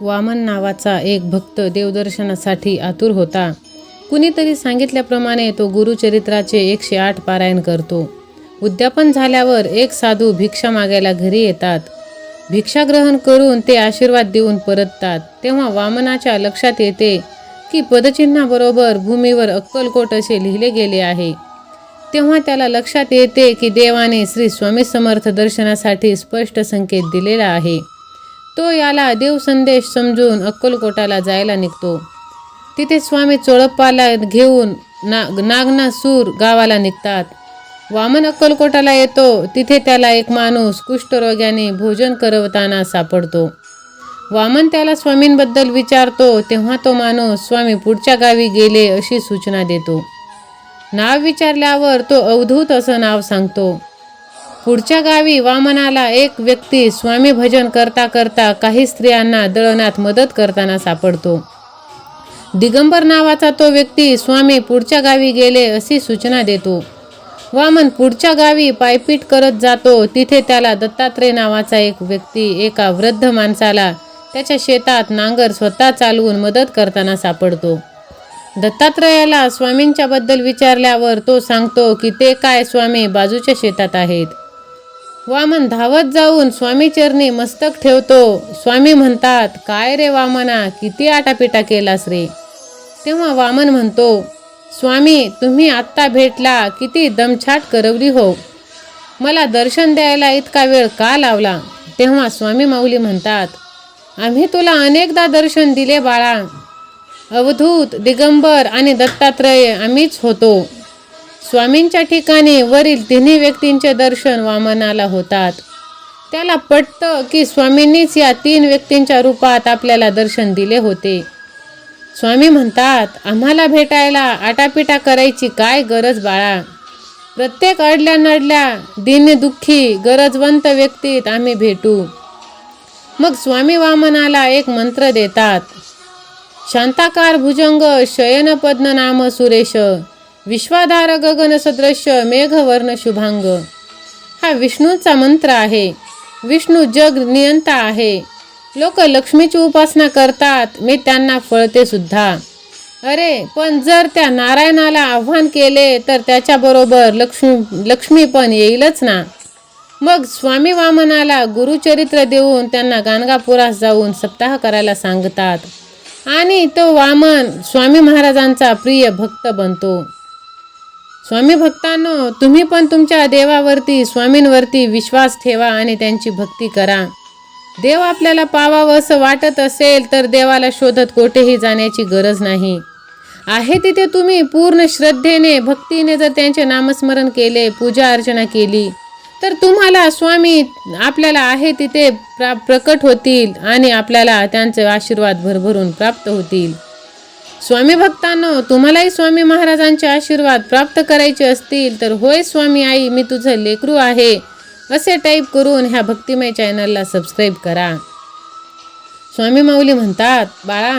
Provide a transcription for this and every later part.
वामन नावाचा एक भक्त देवदर्शनासाठी आतुर होता. कुणीतरी सांगितल्याप्रमाणे तो गुरुचरित्राचे एकशे आठ पारायण करतो. उद्यापन झाल्यावर एक साधू भिक्षा मागायला घरी येतात. भिक्षा ग्रहण करून ते आशीर्वाद देऊन परततात. तेव्हा वामनाच्या लक्षात येते की पदचिन्हाबरोबर भूमीवर अक्कलकोट असे लिहिले गेले आहे. तेव्हा त्याला लक्षात येते की देवाने श्री स्वामी समर्थ दर्शनासाठी स्पष्ट संकेत दिलेला आहे. तो याला देवसंदेश समजून अक्कलकोटाला जायला निघतो. तिथे स्वामी चोळप्पाला घेऊन ना नागनासूर गावाला निघतात. वामन अक्कलकोटाला येतो. तिथे त्याला एक माणूस कुष्ठरोग्याने भोजन करवताना सापडतो. वामन त्याला स्वामींबद्दल विचारतो तेव्हा तो माणूस स्वामी पुढच्या गावी गेले अशी सूचना देतो. नाव विचारल्यावर तो अवधूत असं नाव सांगतो. पुढच्या गावी वामनाला एक व्यक्ती स्वामी भजन करता करता काही स्त्रियांना दळणात मदत करताना सापडतो. दिगंबर नावाचा तो व्यक्ती स्वामी पुढच्या गावी गेले अशी सूचना देतो. वामन पुढच्या गावी पायपीट करत जातो. तिथे त्याला दत्तात्रय नावाचा एक व्यक्ती एका वृद्ध माणसाला त्याच्या शेतात नांगर स्वतः चालवून मदत करताना सापडतो. दत्तात्रयाला स्वामींच्याबद्दल विचारल्यावर तो सांगतो की ते काय स्वामी बाजूच्या शेतात आहेत. वामन धावत जाऊन स्वामी चरणी मस्तक ठेवतो. स्वामी म्हणतात काय रे वामना किती आटापिटा केलास रे? तेव्हा वामन म्हणतो स्वामी तुम्ही आत्ता भेटला किती दमछाट करवली हो. मला दर्शन द्यायला इतका वेळ का लावला? तेव्हा स्वामी माऊली म्हणतात आम्ही तुला अनेकदा दर्शन दिले बाळा. अवधूत दिगंबर आणि दत्तात्रय आम्हीच होतो. स्वामींच्या ठिकाणी वरील तिन्ही व्यक्तींचे दर्शन वामनाला होतात. त्याला पटतं की स्वामींनीच या तीन व्यक्तींच्या रूपात आपल्याला दर्शन दिले होते. स्वामी म्हणतात आम्हाला भेटायला आटापिटा करायची काय गरज बाळा? प्रत्येक अडल्या नडल्या दिनदुःखी गरजवंत व्यक्तीत आम्ही भेटू. मग स्वामी वामनाला एक मंत्र देतात शांताकार भुजंग शयनपद्म नाम सुरेश विश्वाधार गगन सदृश्य मेघवर्ण शुभांग. हा विष्णूचा मंत्र आहे. विष्णू जग नियंता आहे. लोक लक्ष्मीची उपासना करतात. मी त्यांना फळते सुद्धा. अरे पण जर त्या नारायणाला आव्हान केले तर त्याच्याबरोबर लक्ष्मी लक्ष्मी पण येईलच ना? मग स्वामी वामनाला गुरुचरित्र देऊन त्यांना गाणगापुरास जाऊन सप्ताह करायला सांगतात. आणि तो वामन स्वामी महाराजांचा प्रिय भक्त बनतो. स्वामी भक्तांनो तुम्ही पण तुमच्या देवावरती स्वामींवरती विश्वास ठेवा आणि त्यांची भक्ती करा. देव आपल्याला पावावं असं वाटत असेल तर देवाला शोधत कोठेही जाण्याची गरज नाही. आहे तिथे तुम्ही पूर्ण श्रद्धेने भक्तीने जर त्यांचे नामस्मरण केले पूजा अर्चना केली तर तुम्हाला स्वामी आपल्याला आहे तिथे प्रा प्रकट होतील आणि आपल्याला त्यांचे आशीर्वाद भरभरून प्राप्त होतील. स्वामी भक्तांनो तुम्हालाही स्वामी महाराजांचे आशीर्वाद प्राप्त करायचे असतील तर होय स्वामी आई मी तुझं लेकरू आहे. असे टाईप करून ह्या भक्तिमय चॅनलला सबस्क्राईब करा. स्वामी माऊली म्हणतात बाळा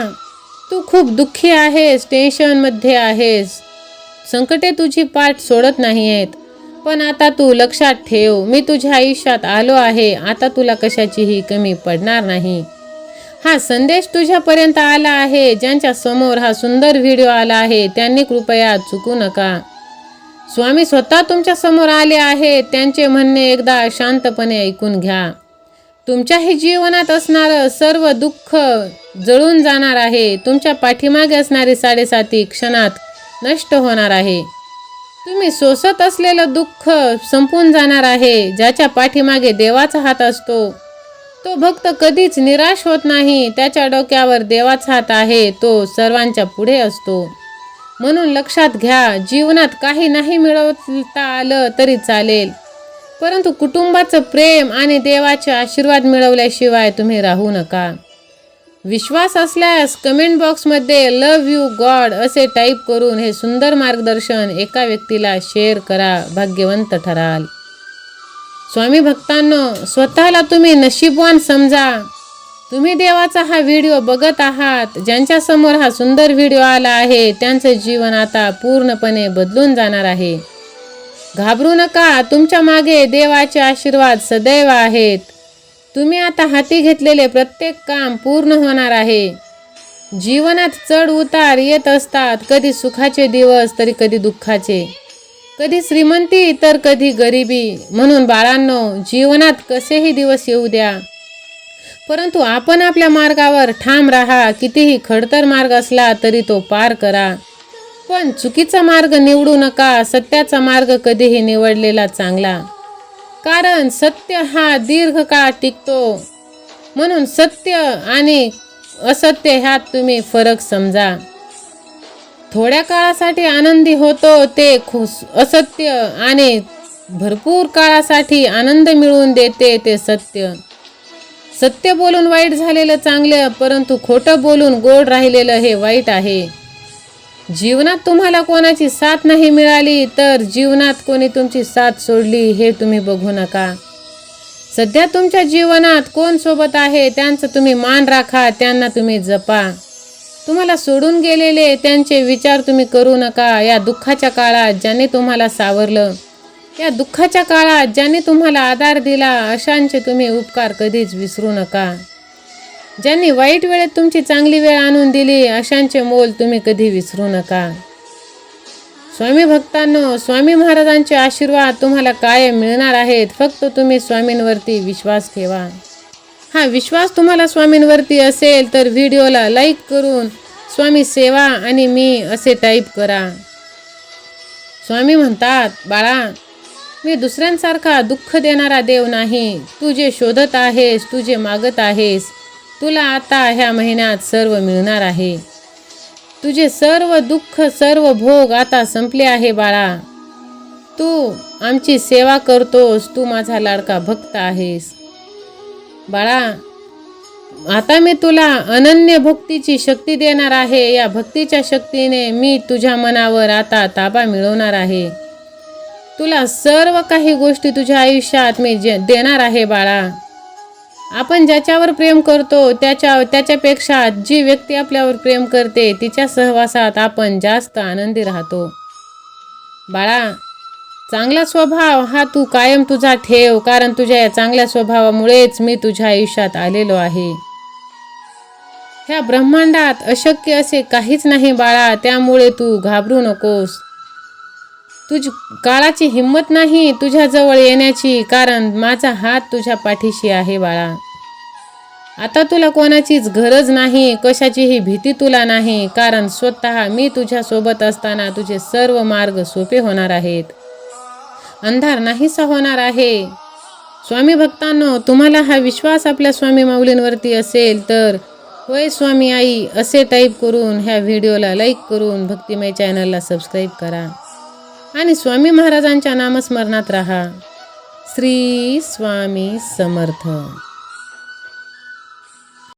तू खूप दुःखी आहेस टेन्शनमध्ये आहेस. संकटे तुझी पाठ सोडत नाही आहेत पण आता तू लक्षात ठेव मी तुझ्या आयुष्यात आलो आहे. आता तुला कशाचीही कमी पडणार नाही. हा संदेश तुझ्यापर्यंत आला आहे. ज्यांच्या समोर हा सुंदर व्हिडिओ आला आहे त्यांनी कृपया चुकू नका. स्वामी स्वतः तुमच्यासमोर आले आहेत त्यांचे म्हणणे एकदा शांतपणे ऐकून घ्या. तुमच्याही जीवनात असणारं सर्व दुःख जळून जाणार आहे. तुमच्या पाठीमागे असणारी साडेसाती क्षणात नष्ट होणार आहे. तुम्ही सोसत असलेलं दुःख संपून जाणार आहे. ज्याच्या पाठीमागे देवाचा हात असतो तो भक्त कधीच निराश होत नाही. त्याच्या डोक्यावर देवाचा हात आहे तो सर्वांच्या पुढे असतो. म्हणून लक्षात घ्या जीवनात काही नाही मिळवता आलं तरी चालेल. परंतु कुटुंबाचं प्रेम आणि देवाचे आशीर्वाद मिळवल्याशिवाय तुम्ही राहू नका. विश्वास असल्यास कमेंट बॉक्समध्ये लव यू गॉड असे टाईप करून हे सुंदर मार्गदर्शन एका व्यक्तीला शेअर करा भाग्यवंत ठराल. स्वामी भक्तांनो स्वतःला तुम्ही नशीबवान समजा. तुम्ही देवाचा हा व्हिडिओ बघत आहात ज्यांच्यासमोर हा सुंदर व्हिडिओ आला आहे त्यांचं जीवन आता पूर्णपणे बदलून जाणार आहे. घाबरू नका तुमच्या मागे देवाचे आशीर्वाद सदैव आहेत. तुम्ही आता हाती घेतलेले प्रत्येक काम पूर्ण होणार आहे. जीवनात चढ उतार येत असतात कधी सुखाचे दिवस तरी कधी दुःखाचे. कधी श्रीमंती तर कधी गरिबी. म्हणून बाळांनो जीवनात कसेही दिवस येऊ द्या. परंतु आपण आपल्या मार्गावर ठाम राहा. कितीही खडतर मार्ग असला तरी तो पार करा. पण चुकीचा मार्ग निवडू नका. सत्याचा मार्ग कधीही निवडलेला चांगला. कारण सत्य हा दीर्घकाळ टिकतो. म्हणून सत्य आणि असत्य ह्यात तुम्ही फरक समजा. थोड्या काळासाठी आनंदी होतो ते खुस असत्य आणि भरपूर काळासाठी आनंद मिळवून देते ते सत्य. सत्य बोलून वाईट झालेलं चांगलं परंतु खोटं बोलून गोड राहिलेलं हे वाईट आहे. जीवनात तुम्हाला कोणाची साथ नाही मिळाली तर जीवनात कोणी तुमची साथ सोडली हे तुम्ही बघू नका. सध्या तुमच्या जीवनात कोण सोबत आहे त्यांचं तुम्ही मान राखा त्यांना तुम्ही जपा. तुम्हाला सोडून गेलेले त्यांचे विचार तुम्ही करू नका. या दुःखाच्या काळात ज्याने तुम्हाला सावरलं या दुःखाच्या काळात ज्याने तुम्हाला आधार दिला अशांचे तुम्ही उपकार कधीच विसरू नका. ज्यांनी वाईट वेळेत तुमची चांगली वेळ आणून दिली अशांचे मोल तुम्ही कधी विसरू नका. स्वामी भक्तांनो स्वामी महाराजांचे आशीर्वाद तुम्हाला कायम मिळणार आहेत. फक्त तुम्ही स्वामींवरती विश्वास ठेवा. हा विश्वास तुम्हाला स्वामींवरती असेल तर व्हिडिओला लाईक करून स्वामी सेवा आणि मी असे टाईप करा. स्वामी म्हणतात बाळा मी दुसऱ्यांसारखा दुःख देणारा देव नाही. तू जे शोधत आहेस तू जे मागत आहेस. तुला आता ह्या महिन्यात सर्व मिळणार आहे. तुझे सर्व दुःख सर्व भोग आता संपले आहे बाळा. तू आमची सेवा करतोस तू माझा लाडका भक्त आहेस. बाळा आता मी तुला अनन्य भक्तीची शक्ती देणार आहे. या भक्तीच्या शक्तीने मी तुझ्या मनावर आता ताबा मिळवणार आहे. तुला सर्व काही गोष्टी तुझ्या आयुष्यात मी जे देणार आहे बाळा. आपण ज्याच्यावर प्रेम करतो त्याच्या त्याच्यापेक्षा जी व्यक्ती आपल्यावर प्रेम करते तिच्या सहवासात आपण जास्त आनंदी राहतो. बाळा चांगला स्वभाव हा तू कायम तुझा ठेव कारण तुझ्या या चांगल्या स्वभावामुळेच मी तुझ्या आयुष्यात आलेलो आहे. ह्या ब्रह्मांडात अशक्य असे काहीच नाही बाळा त्यामुळे तू घाबरू नकोस. तुझ काळाची हिंमत नाही तुझ्याजवळ येण्याची कारण माझा हात तुझ्या पाठीशी आहे बाळा. आता तुला कोणाचीच गरज नाही कशाचीही भीती तुला नाही कारण स्वतः मी तुझ्यासोबत असताना तुझे सर्व मार्ग सोपे होणार आहेत. अंधार नाहीसा होणार आहे. स्वामी भक्तांनो तुम्हाला हा विश्वास आपल्या स्वामी माऊलींवरती असेल तर होय स्वामी आई असे टाईप करून ह्या व्हिडिओला लाईक करून भक्तिमय चॅनलला सबस्क्राईब करा. आणि स्वामी महाराजांच्या नामस्मरणात राहा. श्री स्वामी समर्थ.